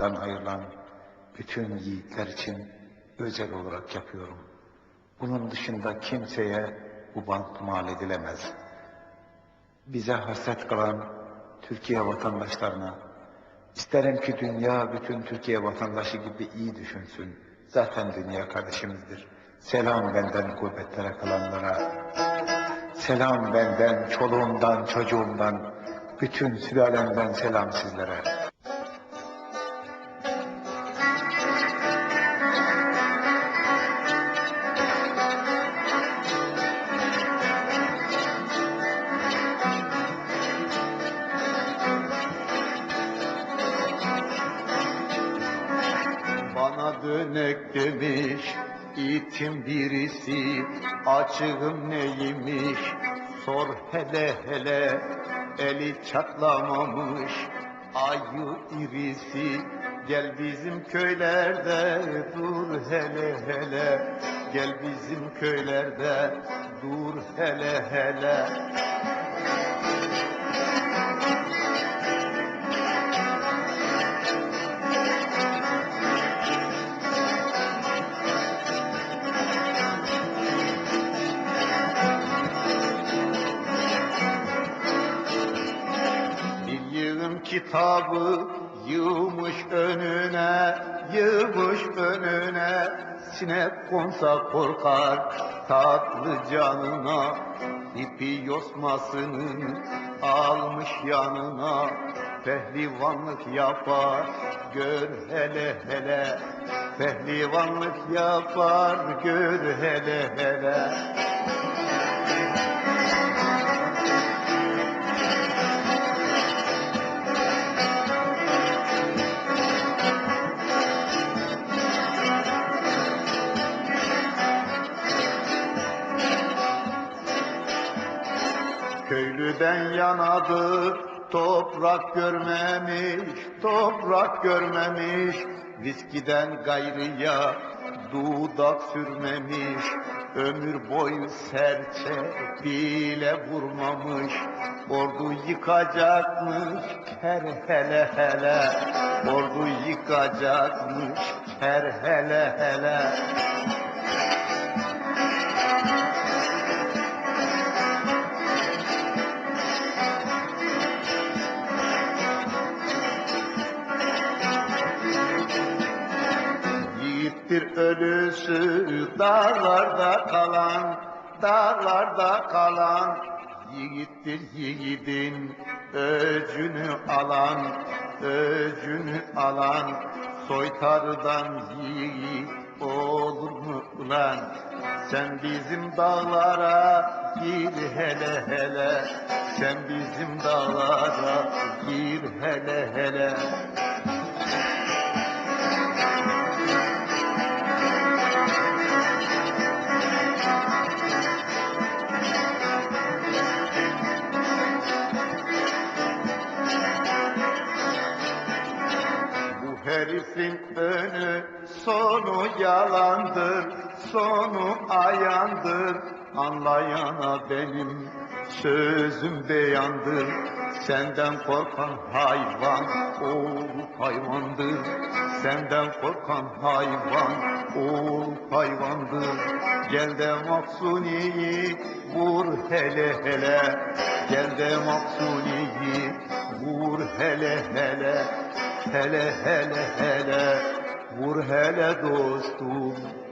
hayattan ayrılan bütün yiğitler için özel olarak yapıyorum. Bunun dışında kimseye bu bant mal edilemez. Bize hasret kalan Türkiye vatandaşlarına, isterim ki dünya bütün Türkiye vatandaşı gibi iyi düşünsün. Zaten dünya kardeşimizdir. Selam benden gurbetlere kalanlara. Selam benden, çoluğumdan, çocuğumdan, bütün sülalemden selam sizlere. Dönek demiş? İtim birisi açığım neymiş? Sor hele hele eli çatlamamış. Ayı irisi gel bizim köylerde dur hele hele. Gel bizim köylerde dur hele hele kitabı yığmış önüne, yığmış önüne. Sinek konsa korkar tatlı canına. İpi yosmasını almış yanına. Pehlivanlık yapar gör hele hele. Pehlivanlık yapar gör hele hele. Köylüden yanadır toprak görmemiş, toprak görmemiş. Viskiden gayrıya dudak sürmemiş. Ömür boyu serçe bile vurmamış. Ordu yıkacakmış her hele hele. Ordu yıkacakmış her hele hele. Yiğittir ölüsü dağlarda kalan, dağlarda kalan. Yiğittir yiğidin öcünü alan, öcünü alan. Soytarıdan yiğit olur mu ulan? Sen bizim dağlara gir hele hele. Sen bizim dağlara gir hele hele. Herifin önü sonu yalandır, sonu ayandır. Anlayana benim sözüm beyandır. Senden korkan hayvan olup hayvandır. Senden korkan hayvan olup hayvandır. Gel de Maksuni'yi vur hele hele. Gel de Maksuni'yi vur hele hele. Hele hele hele. Vur hele dostum